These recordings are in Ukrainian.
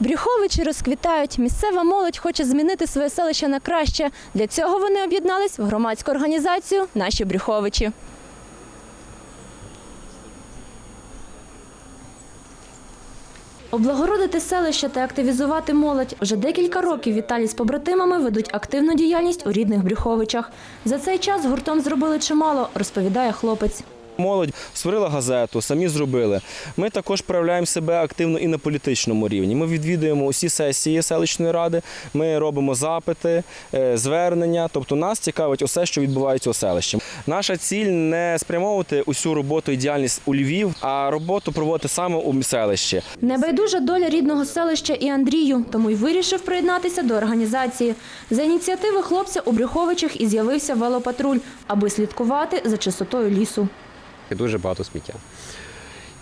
Брюховичі розквітають. Місцева молодь хоче змінити своє селище на краще. Для цього вони об'єднались в громадську організацію Наші Брюховичі. Облагородити селище та активізувати молодь. Вже декілька років Віталій з побратимами ведуть активну діяльність у рідних Брюховичах. За цей час гуртом зробили чимало, розповідає хлопець. Молодь створила газету, самі зробили. Ми також проявляємо себе активно і на політичному рівні. Ми відвідуємо усі сесії селищної ради, ми робимо запити, е, звернення. Тобто нас цікавить усе, що відбувається у селищі. Наша ціль не спрямовувати усю роботу і діяльність у Львів, а роботу проводити саме у селищі. Небайдужа доля рідного селища і Андрію, тому й вирішив приєднатися до організації. За ініціативи хлопця у Брюховичах і з'явився велопатруль, аби слідкувати за чистотою лісу. І дуже багато сміття.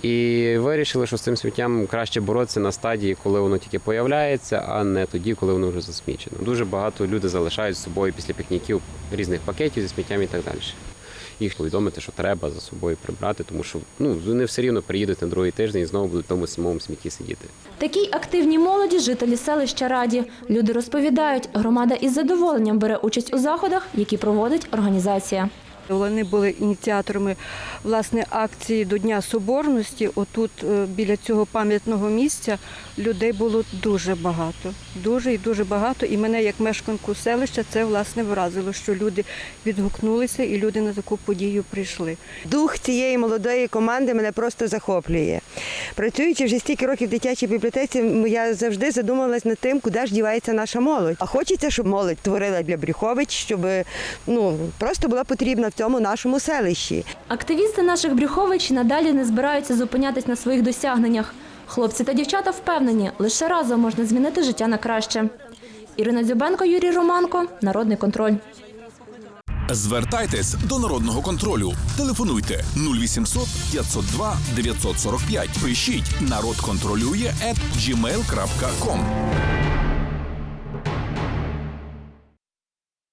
І вирішили, що з цим сміттям краще боротися на стадії, коли воно тільки появляється, а не тоді, коли воно вже засмічено. Дуже багато люди залишають з собою після пікніків різних пакетів зі сміттям і так далі. Їх повідомити, що треба за собою прибрати, тому що ну вони все рівно приїдуть на другий тиждень і знову будуть в тому самому смітті сидіти. Такій активній молоді жителі селища раді. Люди розповідають, громада із задоволенням бере участь у заходах, які проводить організація. Вони були ініціаторами власне акції до Дня Соборності. Отут е, біля цього пам'ятного місця людей було дуже багато, дуже і дуже багато. І мене, як мешканку селища, це власне вразило, що люди відгукнулися і люди на таку подію прийшли. Дух цієї молодої команди мене просто захоплює. Працюючи вже стільки років в дитячій бібліотеці, я завжди задумалась над тим, куди ж дівається наша молодь. А хочеться, щоб молодь творила для Брюхович, щоб ну просто була потрібна цьому нашому селищі. Активісти наших Брюхович надалі не збираються зупинятись на своїх досягненнях. Хлопці та дівчата впевнені, лише разом можна змінити життя на краще. Ірина Дзюбенко, Юрій Романко, Народний контроль. Звертайтесь до народного контролю. Телефонуйте 0800 502 945. Пишіть народ контролює at gmail.com.